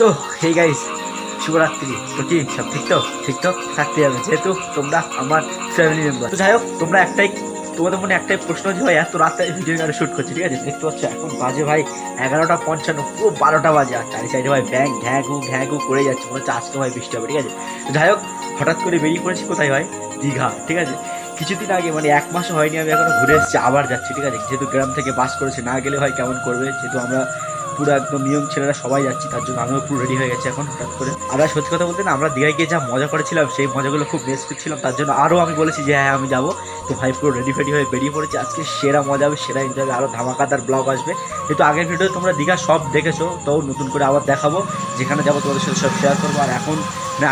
তো hey guys শুভরাত্রি। তো কি, সব ঠিক তো? ঠিক তো? থাকতে হবে। যেহেতু তোমরা আমার ফ্যামিলি মেম্বার তো যাই হোক, তোমরা একটাই, তোমাদের মনে একটাই প্রশ্ন যে, ভাই, এত রাতে ভিডিও গানে শ্যুট করছি? ঠিক আছে? দেখতে পাচ্ছ, এখন বাজে ভাই এগারোটা পঞ্চান্ন, পুরো বারোটা বাজে। আর চারি সাইডে ভাই ব্যাং ঘ্যাগু ঘ্যাগু করে যাচ্ছে। মনে হচ্ছে আজকে ভাই বৃষ্টি হবে, ঠিক আছে? যাই হোক, হঠাৎ করে বেরিয়ে পড়েছি কোথায় ভাই? দীঘা, ঠিক আছে? কিছুদিন আগে মানে এক মাসও হয়নি, আমি এখনও ঘুরে এসেছি, আবার যাচ্ছি, ঠিক আছে? যেহেতু গ্রাম থেকে বাস করেছে, না গেলে হয় কেমন করবে? যেহেতু আমরা পুরো একদম নিয়ম ছেলেরা সবাই যাচ্ছি, তার জন্য আমিও পুরো রেডি হয়ে গেছি এখন হঠাৎ করে। আর সত্যি কথা বলতে না, আমরা দীঘায় গিয়ে যা মজা করেছিলাম, সেই মজাগুলো খুব মিস করছিলাম, তার জন্য আরও আমি বলেছি যে হ্যাঁ আমি যাব। তো ভাই পুরো রেডি ফেডি হয়ে বেরিয়ে পড়েছি, আজকে সেরা মজা হবে, সেরা এনজয় হবে আরও ধামাকাদার ব্লগ আসবে। কিন্তু আগের ভিডিও তোমরা দীঘা সব দেখেছ, তো নতুন করে আবার দেখাবো, যেখানে যাব তোমাদের সাথে সব শেয়ার করব। আর এখন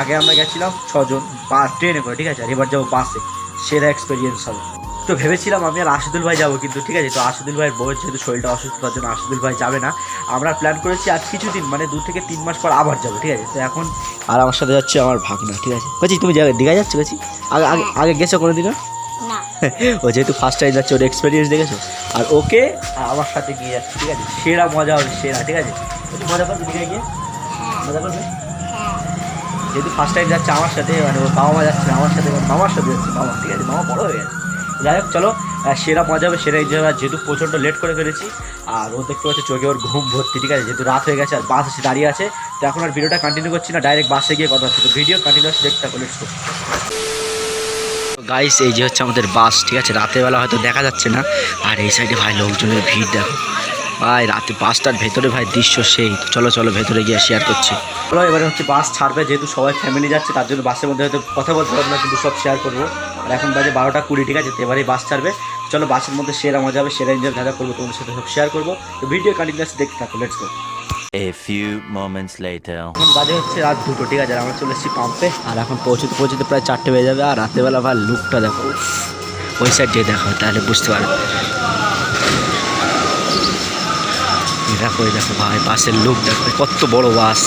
আগে আমরা গেছিলাম ছজন, বা ট্রেনে করে, ঠিক আছে? আর এবার যাব বাসে সেরা এক্সপিরিয়েন্স হবে। তো ভেবেছিলাম আমি আর আশুদুল ভাই যাব কিন্তু ঠিক আছে তো আশুদুল ভাইয়ের বউয়ের যেহেতু শরীরটা অসুস্থ তার জন্য আশুদুল ভাই যাবে না। আমরা প্ল্যান করেছি আজ কিছুদিন মানে দু থেকে তিন মাস পর আবার যাব ঠিক আছে? তো এখন আর আমার সাথে যাচ্ছে আমার ভাগনা ঠিক আছে? বলছি তুমি দীঘা যাচ্ছ বলছি আগে আগে আগে গেছো কোনো দিনও ও যেহেতু ফার্স্ট টাইম যাচ্ছে ওর এক্সপিরিয়েন্স দেখেছ? আর ওকে আর আমার সাথে নিয়ে যাচ্ছে ঠিক আছে? সেরা মজা হবে সেরা ঠিক আছে? মজা করবে দীঘায় গিয়ে? হ্যাঁ। মজা করবে? হ্যাঁ। যেহেতু ফার্স্ট টাইম যাচ্ছে আমার সাথে মানে ওর বাবা মা যাচ্ছে আমার সাথে মামার সাথে যাচ্ছে বাবা ঠিক আছে? মামা বড় হয়ে গেছে। যাই হোক, চলো সেরা মজা হবে, সেরা এনজয় হবে। যেহেতু প্রচণ্ড লেট করে ফেলেছি, আর ও দেখতে পাচ্ছে চোখে ওর ঘুম ভর্তি, ঠিক আছে? যেহেতু রাত হয়ে গেছে, আর বাস এসে দাঁড়িয়ে আছে, তো এখন আর ভিডিওটা কন্টিনিউ করছি না ডাইরেক্ট বাসে গিয়ে কথা হচ্ছে। তো ভিডিও কন্টিনিউস দেখতে থাকো লেটস গাইস এই যে হচ্ছে আমাদের বাস, ঠিক আছে? রাতের বেলা হয়তো দেখা যাচ্ছে না, আর এই সাইডে ভাই লোকজনের ভিড়, দেখো। ভাই রাতে বাসটার ভেতরে ভাই দৃশ্য সেই। চলো চলো ভেতরে গিয়ে শেয়ার করছি। চলো এবারে হচ্ছে বাস ছাড়বে যেহেতু সবাই ফ্যামিলি যাচ্ছে তার জন্য বাসের মধ্যে হয়তো কথা বলতে পারব না কিন্তু সব শেয়ার করব। আর এখন বাজে বারোটা কুড়ি ঠিক আছে? তো এবারেই বাস ছাড়বে। চলো বাসের মধ্যে সেরা মজা হবে সেরা এনজয় দেখা করব তোমাদের সাথে সব শেয়ার করব। তো ভিডিও কন্টিনিউস দেখতে থাকো let's go A few moments later. এখন বাজে হচ্ছে রাত দুটো ঠিক আছে? আমরা চলে এসেছি পাম্পে আর এখন পৌঁছতে পৌঁছতে প্রায় চারটে বেজে যাবে আর রাতেরবেলা ভাই লুকটা দেখো ওই সাইড দিয়ে দেখো তাহলে বুঝতে পারবে এই দেখো দেখো ভাই, বাসের লুক দেখো, কত বড় বাস।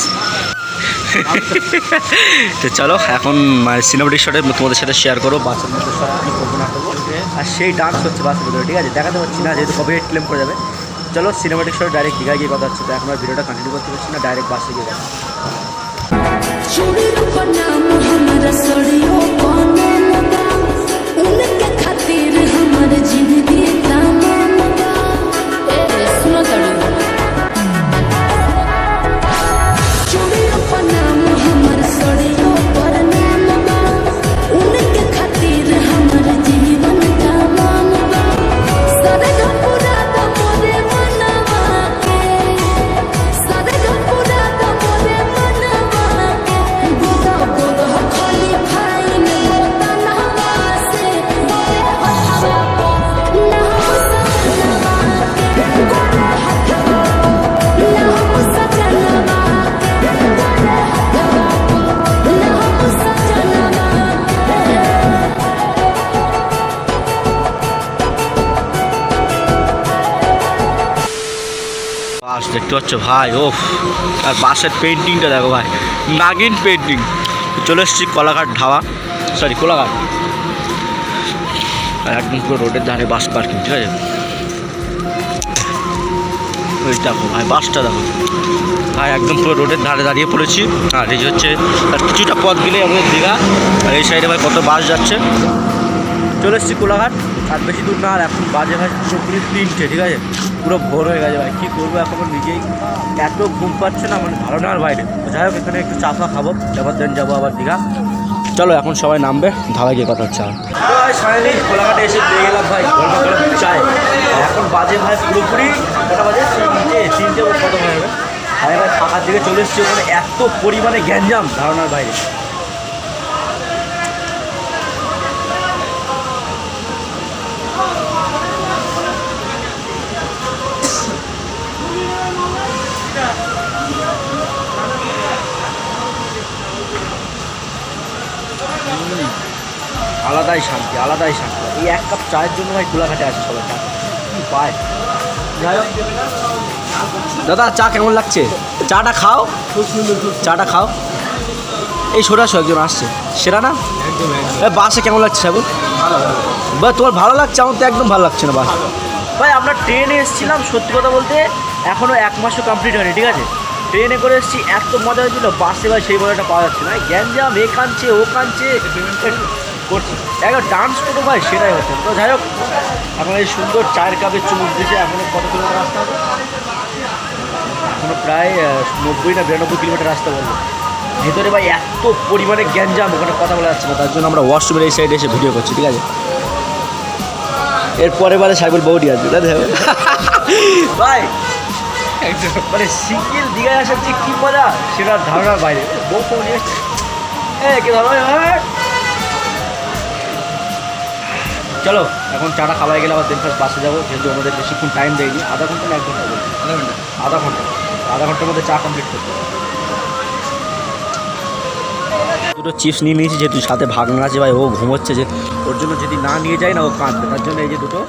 তো চলো, এখন সিনেমাটিক শটে তোমাদের সাথে শেয়ার করো, বাসের মধ্যে আর সেই ডান্স হচ্ছে বাসের ভিতরে, ঠিক আছে? দেখাতে পারছি না, যেহেতু কবে ক্লেম করে যাবে চলো সিনেমাটিক শটে ডাইরেক্ট দীঘায় গিয়ে কথা হচ্ছে। তো এখন আর ভিডিওটা কন্টিনিউ করতে পারছি না ডাইরেক্ট বাসে গিয়ে কথা দেখতে পাচ্ছ ভাই ও আর বাসের পেন্টিংটা দেখো ভাই, নাগিন পেন্টিং চলে এসেছি কলাঘাট ধাবা সরি কোলাঘাট। আর একদম পুরো রোডের ধারে বাস পার্কিং ঠিক আছে? ওই দেখো ভাই, বাসটা দেখো। ভাই, একদম পুরো রোডের ধারে দাঁড়িয়ে পড়েছি। আর এই হচ্ছে, আর কিছুটা পথ গেলে আমাদের দীঘা। আর এই সাইডে ভাই কত বাস যাচ্ছে। চলে এসেছি কোলাঘাট। আর বেশি দূর না, আর এখন বাজে ভাই পুরোপুরি তিনটে, ঠিক আছে? পুরো ভোর হয়ে গেছে ভাই, কী করব এখন নিজেই? এত ঘুম পাচ্ছে না মানে আর বাইরে। যাই হোক, এখানে একটু চাপা খাব, এবার দেন যাব আবার দীঘা। চলো, এখন সবাই নামবে ধাবায় গিয়ে কথা হচ্ছে ভাই কোলাঘাটে এসে পেয়ে গেলাম ভাই চাই এখন বাজে ভাই পুরোপুরি কটা বাজে? তিনটে তিনটে কত হয়ে যাবে? ভাই ভাই ফাঁকার দিকে চলে এসেছি, ওখানে এত পরিমাণে গ্যাঞ্জাম, ধারণার বাইরে। আলাদাই শান্তি আলাদাই শান্তি। এই এক কাপ চায়ের জন্য ভাই কোলাঘাটে আসে সবাই চা। পায়। দাদা, চা কেমন লাগছে? চাটা খাও। চাটা খাও। এই সরে আসো একজন আসছে। সেরা না? বাসে কেমন লাগছে সাবু বা তোমার ভালো লাগছে? আমার তো একদম ভালো লাগছে না, বাস। ভাই, আমরা ট্রেনে এসেছিলাম, সত্যি কথা বলতে এখনও এক মাসও কমপ্লিট হয়নি, ঠিক আছে? ট্রেনে করে এসেছি, এত মজা হয়েছিল বাসে ভাই সেই মজাটা পাওয়া যাচ্ছে না। গ্যাঞ্জাম, এ কানছে ও কানছে করছে। একবার ডান্স করব ভাই, সেটাই হচ্ছে। তো যাই হোক, এখন এই সুন্দর চায়ের কাপে চুমুক দিয়েছে এখনও কত কিলোমিটার রাস্তা হবে? এখনও প্রায় নব্বই না বিরানব্বই কিলোমিটার রাস্তা বলব। ভেতরে ভাই এত পরিমাণে গ্যাঞ্জাম, ওখানে কথা বলা যাচ্ছে না, তার জন্য আমরা ওয়াশরুমের এই সাইডে এসে ভিডিও করছি, ঠিক আছে? এরপরে বারে সাইকেল বৌদি আসবে ভাই মানে সিঙ্গেল দীঘায় আসার যে কী মজা সেটা ধারণার বাইরে। বউ ফোন চলো এখন চাটা খাবার গেলে আবার ফার্স্ট বাসে যাব যেহেতু আমাদের বেশিক্ষণ টাইম দেয়নি আধা ঘণ্টা না এক ঘণ্টা বলব আধা ঘণ্টা। আধা ঘণ্টা। আধা ঘণ্টার মধ্যে চা কমপ্লিট করতে। দুটো চিপস নিয়ে নিয়েছি যেহেতু সাথে ভাগনা আছে ভাই ও ঘুমোচ্ছে যে ওর জন্য যদি না নিয়ে যায় না ও কাঁদবে। তার জন্য এই যে দুটো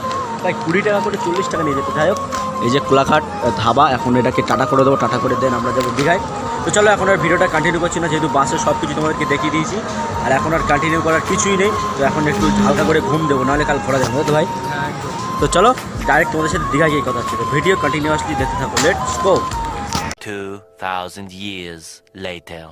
ভাই কুড়ি টাকা করে চল্লিশ টাকা নিয়ে যেতে। যাই হোক এই যে কোলাঘাট ধাবা এখন এটাকে টাটা করে দেবো টাটা করে দেন আমরা যাব দীঘায়। তো চলো এখন আর ভিডিওটা কন্টিনিউ করছি না যেহেতু বাসে সব কিছু তোমাদেরকে দেখিয়ে দিয়েছি আর এখন আর কন্টিনিউ করার কিছুই নেই তো এখন একটু হালকা করে ঘুম দেবো নাহলে কাল ঘোরা যাবে তো ভাই? তো চলো ডাইরেক্ট তোমাদের সাথে দীঘায় গিয়ে কথা হচ্ছে। তো ভিডিও কন্টিনিউয়াসলি দেখতে থাকো লেটস গো 2,000 years later.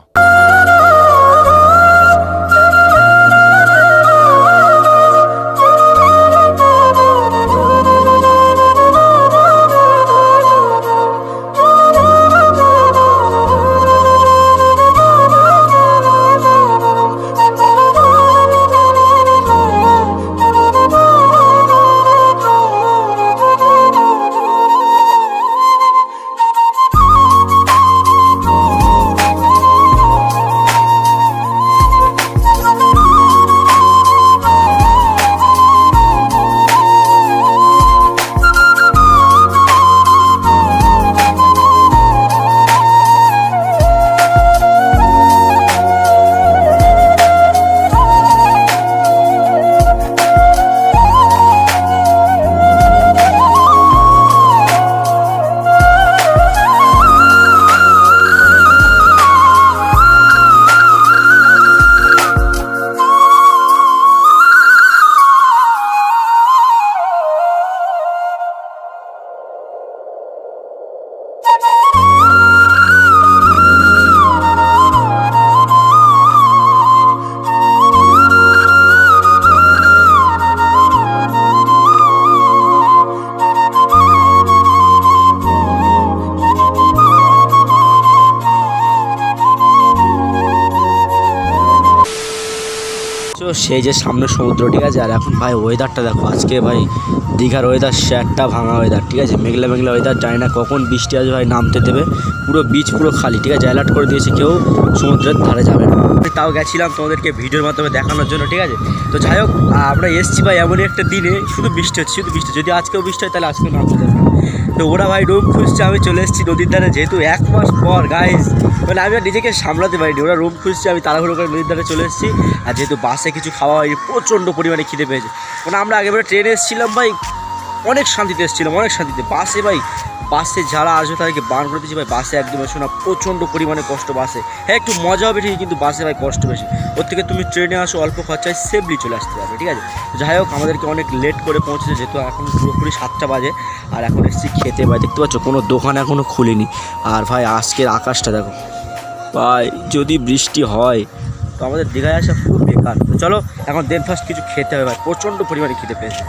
সেই যে সামনে সমুদ্র, ঠিক আছে? আর এখন ভাই ওয়েদারটা দেখো, আজকে ভাই দীঘার ওয়েদার শ্যাটটা ভাঙা ওয়েদার ঠিক আছে? মেঘলা মেঘলা ওয়েদার জানি না কখন বৃষ্টি আসবে ভাই, নামতে দেবে। পুরো বিচ পুরো খালি, ঠিক আছে? অ্যালার্ট করে দিয়েছে কেউ সমুদ্রের ধারে যাবে না। তাও গেছিলাম তোমাদেরকে ভিডিওর মাধ্যমে দেখানোর জন্য, ঠিক আছে? তো যাই হোক আমরা এসছি ভাই এমনই একটা দিনে, শুধু বৃষ্টি হচ্ছে, শুধু বৃষ্টি। যদি আজকেও বৃষ্টি হয়, তাহলে আজকে নামতে দেবে তো ওরা ভাই রুম খুঁজছে, আমি চলে এসেছি নদীর ধারে। যেহেতু এক মাস পর গাইজ মানে আমি আর নিজেকে সামলাতে পারিনি। ওরা রুম খুঁজছে, আমি তাড়াহুড়ো করে নদীর ধারে চলে এসেছি। আর যেহেতু বাসে কিছু খাওয়া হয়নি, প্রচণ্ড পরিমাণে খিদে পেয়েছে। মানে আমরা আগেবারে ট্রেনে এসেছিলাম ভাই অনেক শান্তিতে এসেছিলাম অনেক শান্তিতে। বাসে ভাই, বাসে যারা আসবে তাদেরকে বান করে দিচ্ছি ভাই। বাসে একদম এসো না, প্রচণ্ড পরিমাণে কষ্ট বাসে। হ্যাঁ একটু মজা হবে ঠিকই, কিন্তু বাসে ভাই কষ্ট বেশি। ওর থেকে তুমি ট্রেনে আসো, অল্প খরচায় সেফলি চলে আসতে পারবে, ঠিক আছে? যাই হোক, আমাদেরকে অনেক লেট করে পৌঁছেছে, যেহেতু এখন পুরোপুরি সাতটা বাজে, আর এখন এসেছি খেতে ভাই। দেখতে পাচ্ছ, কোনো দোকান এখনও খুলিনি। আর ভাই, আজকের আকাশটা দেখো। ভাই, যদি বৃষ্টি হয়, তো আমাদের দীঘায় আসা পুরো বেকার। চলো, এখন ফার্স্ট কিছু খেতে হবে ভাই। প্রচণ্ড পরিমাণে খেতে পেয়েছে।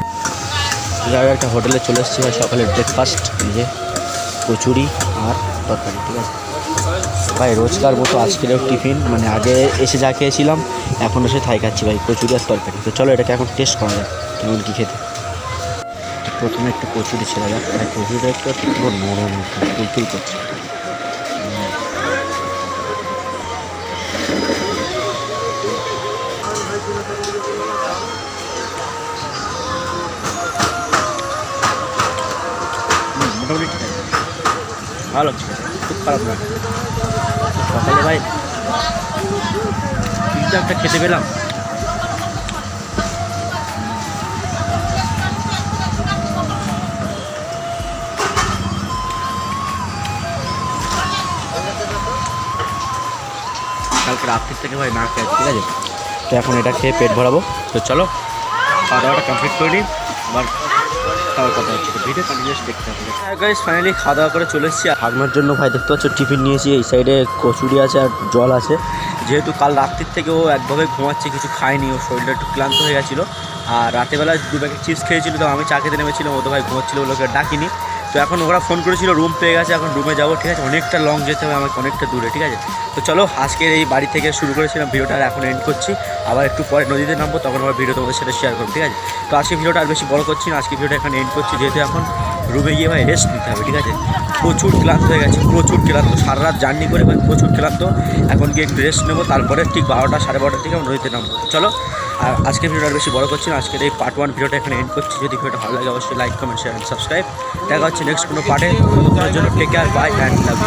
দীঘায় একটা হোটেলে চলে এসেছি ভাই সকালের ব্রেকফাস্ট নিজে কচুরি আর তরকারি ঠিক আছে ভাই রোজকার মতো আজকেরও টিফিন মানে আগে এসে যা খেয়েছিলাম এখন এসে থাই খাচ্ছি ভাই কচুরি আর তরকারি তো চলো এটাকে এখন টেস্ট করা যাক কেমন কী খেতে প্রথমে একটু কচুরি ছেড়ে যাক কচুরিটা একটু নরম তুলতুল করছে ভালো। খুব খারাপ না। সকালে ভাই তিনটা একটা খেতে পেলাম। কালকে রাত্রির থেকে ভাই না খেয়ে, ঠিক আছে? তো এখন এটা খেয়ে পেট ভরাবো। তো চলো, খাওয়া দাওয়াটা কমপ্লিট করে নিই। আবার তারপর কথা হচ্ছে ভিডিও দেখতে হবে। ফাইনালি খাওয়া দাওয়া করে চলে এসেছি। ভাগনার জন্য ভাই, দেখতে পাচ্ছ, টিফিন নিয়েছি, এই সাইডে কচুরি আছে আর জল আছে। যেহেতু কাল রাত্রির থেকে ও একভাবে ঘুমাচ্ছে, কিছু খায়নি, ও শরীরটা একটু ক্লান্ত হয়ে গেছিল। আর রাতেবেলা দু প্যাকেট চিপস খেয়েছিল, তো আমি চা খেতে নেমেছিলাম, ও তো ভাই ঘুমাচ্ছিল ওকে ডাকিনি। তো এখন ওরা ফোন করেছিল রুম পেয়ে গেছে, এখন রুমে যাব, ঠিক আছে? অনেকটা লং যেতে হবে, আমাকে অনেকটা দূরে, ঠিক আছে? তো চলো, আজকের এই বাড়ি থেকে শুরু করেছিলাম, ভিডিওটা আর এখন এন্ড করছি। আবার একটু পরে নদীতে নামবো, তখন আবার ভিডিও তোমাদের সাথে শেয়ার করব, ঠিক আছে? তো আজকে ভিডিওটা আর বেশি বড় করছি না, আজকে ভিডিওটা এখন এন্ড করছি, যেহেতু এখন রুমে গিয়ে ভাই রেস্ট নিতে হবে, ঠিক আছে? প্রচুর ক্লান্ত হয়ে গেছে, প্রচুর ক্লান্ত সারা রাত জার্নি করে প্রচুর ক্লান্ত। এখন গিয়ে একটু রেস্ট নেব, তারপরে ঠিক বারোটা, সাড়ে বারোটার দিকে আমরা নদীতে নামবো। চলো আর আজকের ভিডিওটা বেশি বড় করছি না। আজকের এই পার্ট ওয়ান ভিডিওটা এখানে এন্ড করছি। যদি ভিডিওটা ভালো লাগে, অবশ্যই লাইক কমেন্ট শেয়ার সাবস্ক্রাইব দেখা হচ্ছে নেক্সট কোনো পার্টে জন্য take care bye and love